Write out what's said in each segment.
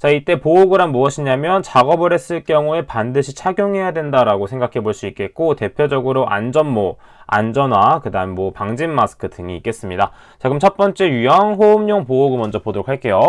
자, 이때 보호구란 무엇이냐면 작업을 했을 경우에 반드시 착용해야 된다라고 생각해 볼 수 있겠고 대표적으로 안전모, 안전화, 그 다음 뭐 방진 마스크 등이 있겠습니다. 자, 그럼 첫 번째 유형 호흡용 보호구 먼저 보도록 할게요.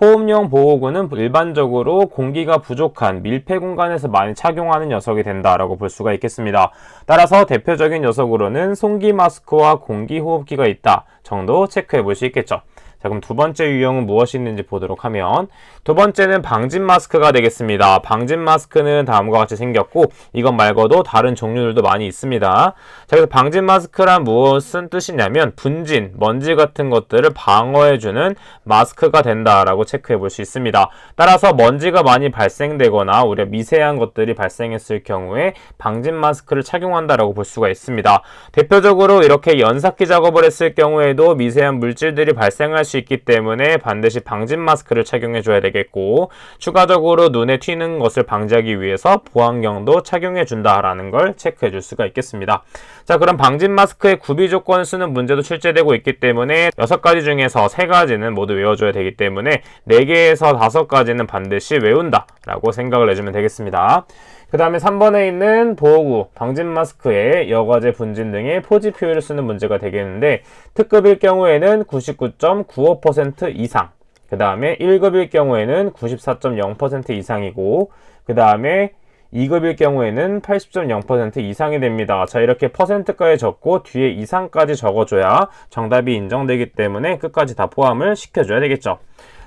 호흡용 보호구는 일반적으로 공기가 부족한 밀폐 공간에서 많이 착용하는 녀석이 된다라고 볼 수가 있겠습니다. 따라서 대표적인 녀석으로는 송기 마스크와 공기 호흡기가 있다 정도 체크해 볼 수 있겠죠. 자, 그럼 두 번째 유형은 무엇이 있는지 보도록 하면 두 번째는 방진 마스크가 되겠습니다. 방진 마스크는 다음과 같이 생겼고 이것 말고도 다른 종류들도 많이 있습니다. 자, 그래서 방진 마스크란 무엇은 뜻이냐면 분진, 먼지 같은 것들을 방어해주는 마스크가 된다라고 체크해 볼 수 있습니다. 따라서 먼지가 많이 발생되거나 우리가 미세한 것들이 발생했을 경우에 방진 마스크를 착용한다라고 볼 수가 있습니다. 대표적으로 이렇게 연삭기 작업을 했을 경우에도 미세한 물질들이 발생할 수 있기 때문에 반드시 방진 마스크를 착용해 줘야 되겠고 추가적으로 눈에 튀는 것을 방지하기 위해서 보안경도 착용해 준다라는 걸 체크해 줄 수가 있겠습니다. 자 그럼 방진 마스크의 구비 조건 쓰는 문제도 출제되고 있기 때문에 6가지 중에서 3가지는 모두 외워줘야 되기 때문에 4개에서 5가지는 반드시 외운다 라고 생각을 해주면 되겠습니다. 그 다음에 3번에 있는 보호구, 방진 마스크에 여과제 분진 등의 포지 표현을 쓰는 문제가 되겠는데 특급일 경우에는 99.95% 이상 그 다음에 1급일 경우에는 94.0% 이상이고 그 다음에 2급일 경우에는 80.0% 이상이 됩니다. 자, 이렇게 퍼센트까지 적고 뒤에 이상까지 적어줘야 정답이 인정되기 때문에 끝까지 다 포함을 시켜줘야 되겠죠.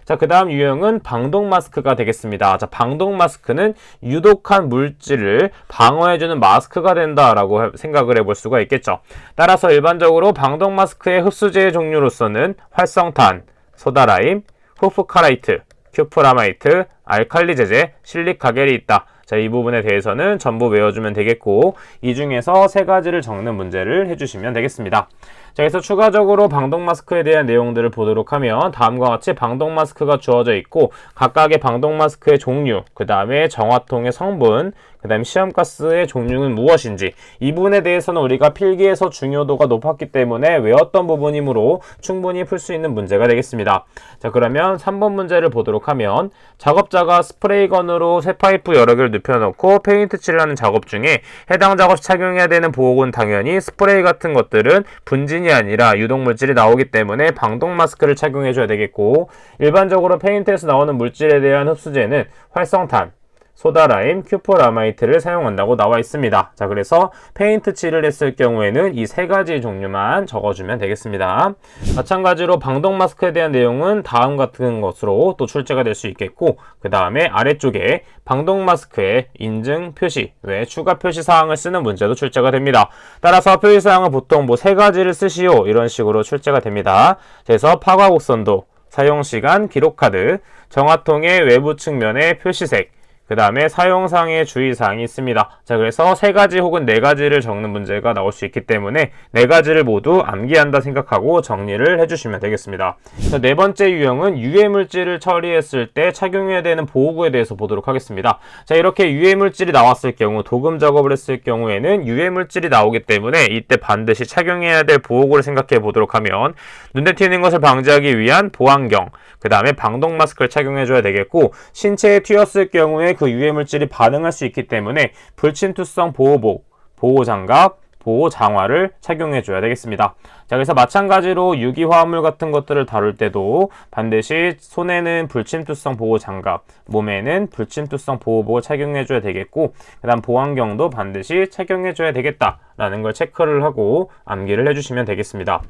자, 그 다음 유형은 방독 마스크가 되겠습니다. 자, 방독 마스크는 유독한 물질을 방어해주는 마스크가 된다라고 생각을 해볼 수가 있겠죠. 따라서 일반적으로 방독 마스크의 흡수제의 종류로서는 활성탄, 소다라임, 후프카라이트, 큐프라마이트, 알칼리 제제, 실리카겔이 있다. 자, 이 부분에 대해서는 전부 외워주면 되겠고, 이 중에서 세 가지를 적는 문제를 해주시면 되겠습니다. 자, 그래서 추가적으로 방독 마스크에 대한 내용들을 보도록 하면 다음과 같이 방독 마스크가 주어져 있고 각각의 방독 마스크의 종류, 그 다음에 정화통의 성분, 그 다음에 시험가스의 종류는 무엇인지 이 부분에 대해서는 우리가 필기에서 중요도가 높았기 때문에 외웠던 부분이므로 충분히 풀 수 있는 문제가 되겠습니다. 자 그러면 3번 문제를 보도록 하면 작업자가 스프레이건으로 새 파이프 여러 개를 눕혀놓고 페인트 칠하는 작업 중에 해당 작업 시 착용해야 되는 보호구는 당연히 스프레이 같은 것들은 분진이 아니라 유독물질이 나오기 때문에 방독 마스크를 착용해줘야 되겠고 일반적으로 페인트에서 나오는 물질에 대한 흡수제는 활성탄, 소다라임, 큐포라마이트를 사용한다고 나와 있습니다. 자, 그래서 페인트 칠을 했을 경우에는 이 세 가지 종류만 적어주면 되겠습니다. 마찬가지로 방독 마스크에 대한 내용은 다음 같은 것으로 또 출제가 될 수 있겠고, 그 다음에 아래쪽에 방독 마스크의 인증 표시 외 추가 표시 사항을 쓰는 문제도 출제가 됩니다. 따라서 표시 사항은 보통 뭐 세 가지를 쓰시오 이런 식으로 출제가 됩니다. 그래서 파과 곡선도, 사용 시간, 기록 카드, 정화통의 외부 측면의 표시색, 그 다음에 사용상의 주의사항이 있습니다. 자, 그래서 세 가지 혹은 네 가지를 적는 문제가 나올 수 있기 때문에 네 가지를 모두 암기한다 생각하고 정리를 해주시면 되겠습니다. 자, 네 번째 유형은 유해물질을 처리했을 때 착용해야 되는 보호구에 대해서 보도록 하겠습니다. 자, 이렇게 유해물질이 나왔을 경우, 도금 작업을 했을 경우에는 유해물질이 나오기 때문에 이때 반드시 착용해야 될 보호구를 생각해 보도록 하면 눈에 튀는 것을 방지하기 위한 보안경, 그 다음에 방독 마스크를 착용해줘야 되겠고 신체에 튀었을 경우에 그 유해물질이 반응할 수 있기 때문에 불침투성 보호복, 보호장갑, 보호 장화를 착용해 줘야 되겠습니다. 자, 그래서 마찬가지로 유기화합물 같은 것들을 다룰 때도 반드시 손에는 불침투성 보호 장갑, 몸에는 불침투성 보호복을 착용해 줘야 되겠고, 그 다음 보안경도 반드시 착용해 줘야 되겠다 라는 걸 체크를 하고 암기를 해주시면 되겠습니다.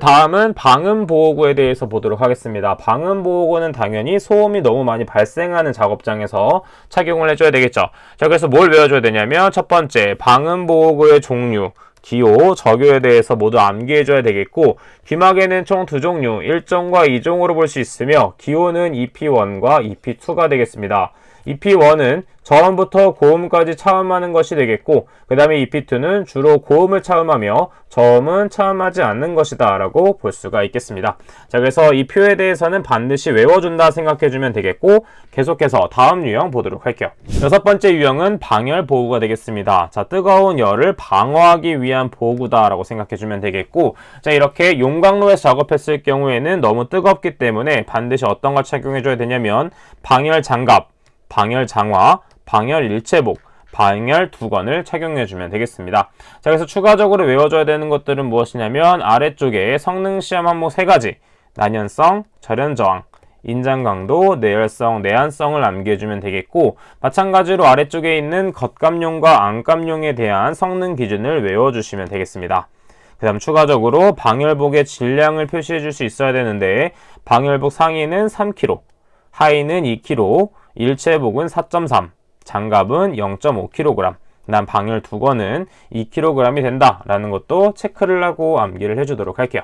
다음은 방음 보호구에 대해서 보도록 하겠습니다. 방음 보호구는 당연히 소음이 너무 많이 발생하는 작업장에서 착용을 해줘야 되겠죠. 자, 그래서 뭘 외워줘야 되냐면 첫 번째, 방음 보호구의 종류, 기호, 적요에 대해서 모두 암기해줘야 되겠고 귀막에는 총 두 종류 1종과 2종으로 볼 수 있으며 기호는 EP1과 EP2가 되겠습니다. EP1은 저음부터 고음까지 차음하는 것이 되겠고 그 다음에 EP2는 주로 고음을 차음하며 저음은 차음하지 않는 것이다 라고 볼 수가 있겠습니다. 자 그래서 이 표에 대해서는 반드시 외워준다 생각해주면 되겠고 계속해서 다음 유형 보도록 할게요. 여섯 번째 유형은 방열 보호가 되겠습니다. 자 뜨거운 열을 방어하기 위한 보호구다 라고 생각해주면 되겠고 자 이렇게 용광로에서 작업했을 경우에는 너무 뜨겁기 때문에 반드시 어떤 걸 착용해줘야 되냐면 방열 장갑, 방열 장화, 방열 일체복, 방열 두건을 착용해 주면 되겠습니다. 자, 그래서 추가적으로 외워줘야 되는 것들은 무엇이냐면 아래쪽에 성능 시험 항목 세 가지, 난연성, 절연 저항, 인장 강도, 내열성, 내한성을 남겨주면 되겠고 마찬가지로 아래쪽에 있는 겉감용과 안감용에 대한 성능 기준을 외워주시면 되겠습니다. 그 다음 추가적으로 방열복의 질량을 표시해 줄 수 있어야 되는데 방열복 상의는 3kg, 하의는 2kg, 일체복은 4.3, 장갑은 0.5kg, 난 방열 두건은 2kg이 된다라는 것도 체크를 하고 암기를 해주도록 할게요.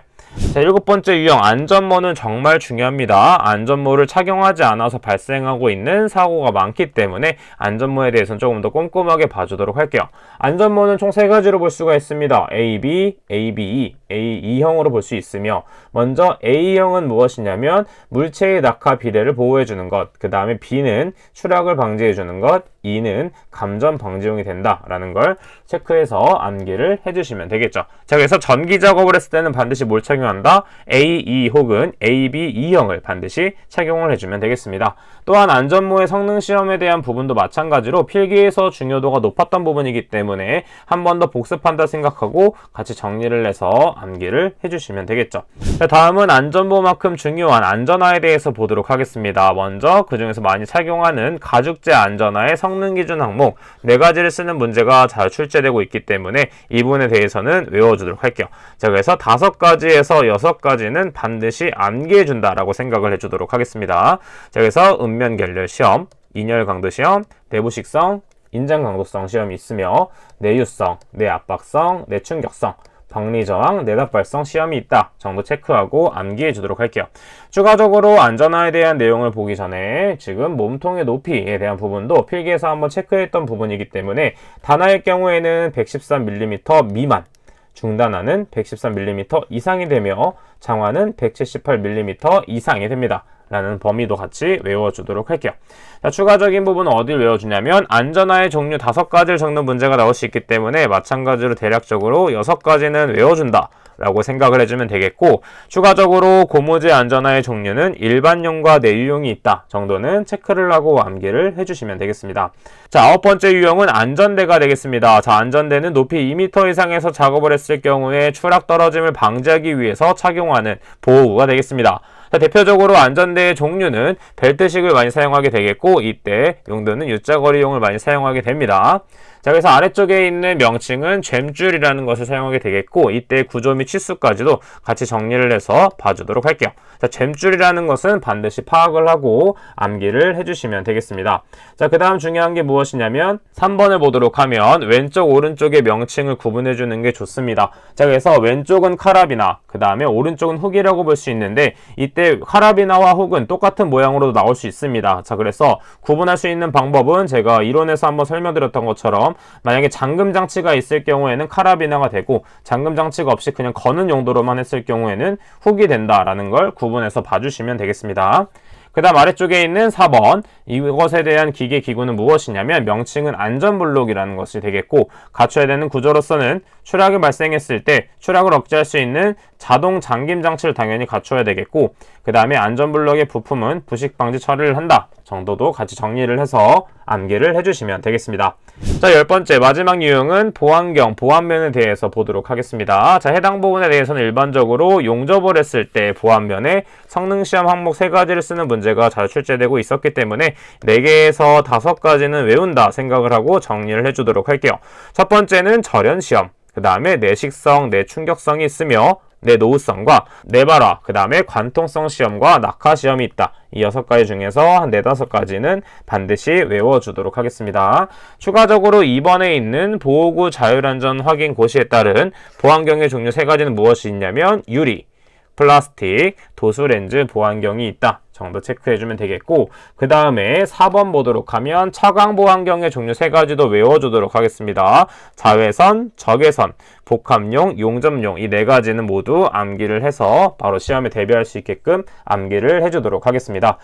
자, 일곱 번째 유형 안전모는 정말 중요합니다. 안전모를 착용하지 않아서 발생하고 있는 사고가 많기 때문에 안전모에 대해서는 조금 더 꼼꼼하게 봐주도록 할게요. 안전모는 총 세 가지로 볼 수가 있습니다. A, B, A, B, E, A2형으로 볼 수 있으며 먼저 A형은 무엇이냐면 물체의 낙하 비례를 보호해 주는 것, 그 다음에 B는 추락을 방지해 주는 것, E는 감전 방지용이 된다라는 걸 체크해서 암기를 해주시면 되겠죠. 자, 그래서 전기 작업을 했을 때는 반드시 뭘 착용 한다? A, E 혹은 A, B, E형을 반드시 착용을 해주면 되겠습니다. 또한 안전모의 성능 시험에 대한 부분도 마찬가지로 필기에서 중요도가 높았던 부분이기 때문에 한 번 더 복습한다 생각하고 같이 정리를 해서 암기를 해주시면 되겠죠. 자, 다음은 안전보만큼 중요한 안전화에 대해서 보도록 하겠습니다. 먼저 그 중에서 많이 착용하는 가죽재 안전화의 성능 기준 항목 네 가지를 쓰는 문제가 잘 출제되고 있기 때문에 이 부분에 대해서는 외워주도록 할게요. 자, 그래서 다섯 가지에서 여섯 가지는 반드시 암기해 준다라고 생각을 해주도록 하겠습니다. 자, 그래서 음면 결렬 시험, 인열 강도 시험, 내부식성, 인장 강도성 시험이 있으며 내유성, 내압박성, 내충격성, 방리저항, 내답발성 시험이 있다 정도 체크하고 암기해 주도록 할게요. 추가적으로 안전화에 대한 내용을 보기 전에 지금 몸통의 높이에 대한 부분도 필기에서 한번 체크했던 부분이기 때문에 단화의 경우에는 113mm 미만, 중단화는 113mm 이상이 되며 장화는 178mm 이상이 됩니다. 라는 범위도 같이 외워주도록 할게요. 자, 추가적인 부분은 어딜 외워주냐면 안전화의 종류 다섯 가지를 적는 문제가 나올 수 있기 때문에 마찬가지로 대략적으로 여섯 가지는 외워준다. 라고 생각을 해주면 되겠고 추가적으로 고무재 안전화의 종류는 일반용과 내유용이 있다 정도는 체크를 하고 암기를 해주시면 되겠습니다. 자 아홉 번째 유형은 안전대가 되겠습니다. 자 안전대는 높이 2m 이상에서 작업을 했을 경우에 추락 떨어짐을 방지하기 위해서 착용하는 보호구가 되겠습니다. 자, 대표적으로 안전대의 종류는 벨트식을 많이 사용하게 되겠고 이때 용도는 U자거리용을 많이 사용하게 됩니다. 자, 그래서 아래쪽에 있는 명칭은 잼줄이라는 것을 사용하게 되겠고 이때 구조 및 치수까지도 같이 정리를 해서 봐주도록 할게요. 자, 잼줄이라는 것은 반드시 파악을 하고 암기를 해주시면 되겠습니다. 자, 그 다음 중요한 게 무엇이냐면 3번을 보도록 하면 왼쪽 오른쪽의 명칭을 구분해 주는 게 좋습니다. 자, 그래서 왼쪽은 카라비나 그 다음에 오른쪽은 훅이라고 볼 수 있는데 이때 카라비나와 훅은 똑같은 모양으로도 나올 수 있습니다. 자, 그래서 구분할 수 있는 방법은 제가 이론에서 한번 설명드렸던 것처럼 만약에 잠금 장치가 있을 경우에는 카라비나가 되고 잠금 장치가 없이 그냥 거는 용도로만 했을 경우에는 훅이 된다라는 걸 구분해서 봐주시면 되겠습니다. 그 다음 아래쪽에 있는 4번 이것에 대한 기계 기구는 무엇이냐면 명칭은 안전블록이라는 것이 되겠고 갖춰야 되는 구조로서는 추락이 발생했을 때 추락을 억제할 수 있는 자동 잠김 장치를 당연히 갖춰야 되겠고 그 다음에 안전블록의 부품은 부식 방지 처리를 한다 정도도 같이 정리를 해서 암기를 해주시면 되겠습니다. 자, 열 번째 마지막 유형은 보안경, 보안면에 대해서 보도록 하겠습니다. 자, 해당 부분에 대해서는 일반적으로 용접을 했을 때 보안면에 성능 시험 항목 세 가지를 쓰는 문제가 잘 출제되고 있었기 때문에 4개에서 5가지는 외운다 생각을 하고 정리를 해주도록 할게요. 첫 번째는 절연 시험, 그 다음에 내식성, 내충격성이 있으며 내 노후성과 내발화, 그 다음에 관통성 시험과 낙하 시험이 있다. 이 여섯 가지 중에서 한 네다섯 가지는 반드시 외워주도록 하겠습니다. 추가적으로 2번에 있는 보호구 자율안전 확인 고시에 따른 보안경의 종류 세 가지는 무엇이 있냐면 유리, 플라스틱, 도수렌즈, 보안경이 있다. 정도 체크해주면 되겠고 그 다음에 4번 보도록 하면 차광 보안경의 종류 세 가지도 외워주도록 하겠습니다. 자외선, 적외선, 복합용, 용접용 이 네 가지는 모두 암기를 해서 바로 시험에 대비할 수 있게끔 암기를 해주도록 하겠습니다.